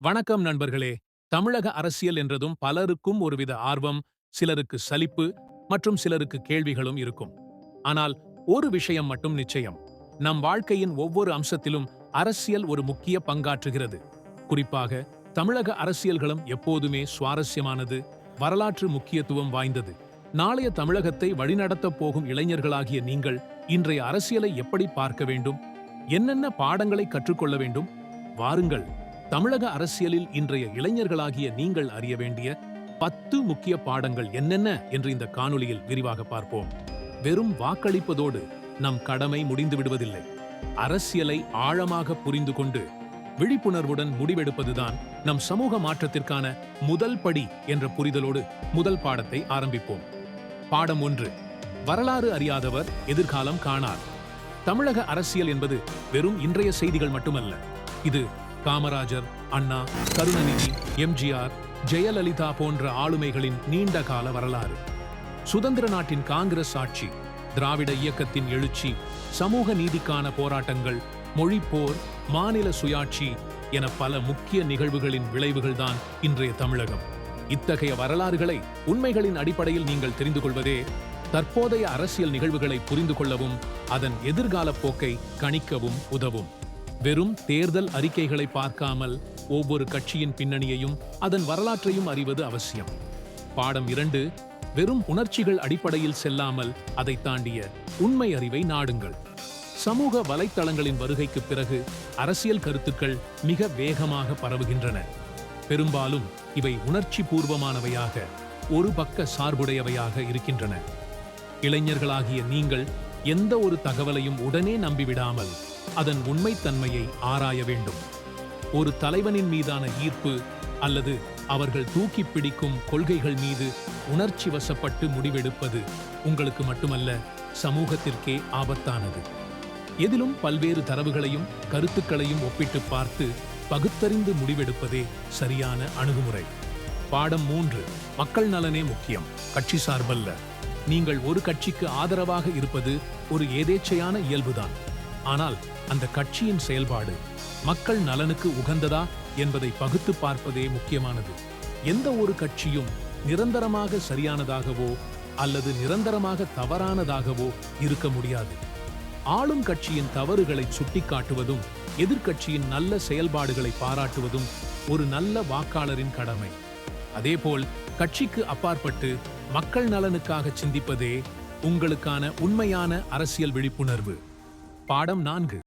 வணக்கம் நண்பர்களே. தமிழக அரசியல் என்றதும் பலருக்கும் ஒருவித ஆர்வம் சிலருக்கு சலிப்பு மற்றும் சிலருக்கு கேள்விகளும் இருக்கும். ஆனால் ஒரு விஷயம் மட்டும் நிச்சயம். நம் வாழ்க்கையின் ஒவ்வொரு அம்சத்திலும் அரசியல் ஒரு முக்கிய பங்காற்றுகிறது. குறிப்பாக தமிழக அரசியல்களும் எப்போதுமே சுவாரஸ்யமானது வரலாற்று முக்கியத்துவம் வாய்ந்தது. நாளைய தமிழகத்தை வழிநடத்தப் போகும் இளைஞர்களாகிய நீங்கள் இன்றைய அரசியலை எப்படி பார்க்க வேண்டும்? என்னென்ன பாடங்களை கற்றுக்கொள்ள வேண்டும்? வாருங்கள். தமிழக அரசியலில் இன்றைய இளைஞர்களாகிய நீங்கள் அறிய வேண்டிய பத்து முக்கிய பாடங்கள் என்னென்ன என்று இந்த காணொலியில் விரிவாக பார்ப்போம். வெறும் வாக்களிப்பதோடு நம் கடமை முடிந்து விடுவதில்லை. அரசியலை ஆழமாக புரிந்து கொண்டு விழிப்புணர்வுடன் முடிவெடுப்பதுதான் நம் சமூக மாற்றத்திற்கான முதல் படி என்ற புரிதலோடு முதல் பாடத்தை ஆரம்பிப்போம். பாடம் ஒன்று வரலாறு அறியாதவர் எதிர்காலம் காணார். தமிழக அரசியல் என்பது வெறும் இன்றைய செய்திகள் மட்டுமல்ல. இது காமராஜர் அண்ணா கருணாநிதி எம்ஜிஆர் ஜெயலலிதா போன்ற ஆளுமைகளின் நீண்ட கால வரலாறு. சுதந்திர நாட்டின் காங்கிரஸ் ஆட்சி திராவிட இயக்கத்தின் எழுச்சி சமூக நீதிக்கான போராட்டங்கள் மொழிப்போர் மாநில சுயாட்சி என பல முக்கிய நிகழ்வுகளின் விளைவுகள்தான் இன்றைய தமிழகம். இத்தகைய வரலாறுகளை உண்மைகளின் அடிப்படையில் நீங்கள் தெரிந்து கொள்வதே தற்போதைய அரசியல் நிகழ்வுகளை புரிந்து கொள்ளவும் அதன் எதிர்கால போக்கை கணிக்கவும் உதவும். வெறும் தேர்தல் அறிக்கைகளை பார்க்காமல் ஒவ்வொரு கட்சியின் பின்னணியையும் அதன் வரலாற்றையும் அறிவது அவசியம். பாடம் இரண்டு வெறும் உணர்ச்சிகள் அடிப்படையில் செல்லாமல் அதை தாண்டிய உண்மை அறிவை நாடுங்கள். சமூக வலைத்தளங்களின் வருகைக்கு பிறகு அரசியல் கருத்துக்கள் மிக வேகமாக பரவுகின்றன. பெரும்பாலும் இவை உணர்ச்சி பூர்வமானவையாக ஒரு பக்க சார்புடையவையாக இருக்கின்றன. இளைஞர்களாகிய நீங்கள் எந்த ஒரு தகவலையும் உடனே நம்பிவிடாமல் அதன் உண்மைத்தன்மையை ஆராய வேண்டும். ஒரு தலைவனின் மீதான ஈர்ப்பு அல்லது அவர்கள் தூக்கி பிடிக்கும் கொள்கைகள் மீது உணர்ச்சி வசப்பட்டு முடிவெடுப்பது உங்களுக்கு மட்டுமல்ல சமூகத்திற்கே ஆபத்தானது. எதிலும் பல்வேறு தரவுகளையும் கருத்துக்களையும் ஒப்பிட்டு பார்த்து பகுத்தறிந்து முடிவெடுப்பதே சரியான அணுகுமுறை. பாடம் மூன்று மக்கள் நலனே முக்கியம். கட்சி சார்பல்ல. நீங்கள் ஒரு கட்சிக்கு ஆதரவாக இருப்பது ஒரு ஏதேச்சையான இயல்புதான். ஆனால் அந்த கட்சியின் செயல்பாடு மக்கள் நலனுக்கு உகந்ததா என்பதை பகுத்து பார்ப்பதே முக்கியமானது. எந்த ஒரு கட்சியும் நிரந்தரமாக சரியானதாகவோ அல்லது நிரந்தரமாக தவறானதாகவோ இருக்க முடியாது. ஆளும் கட்சியின் தவறுகளை சுட்டிக்காட்டுவதும் எதிர்க்கட்சியின் நல்ல செயல்பாடுகளை பாராட்டுவதும் ஒரு நல்ல வாக்காளரின் கடமை. அதேபோல் கட்சிக்கு அப்பாற்பட்டு மக்கள் நலனுக்காக சிந்திப்பதே உங்களுக்கான உண்மையான அரசியல் விழிப்புணர்வு. பாடம் நான்கு.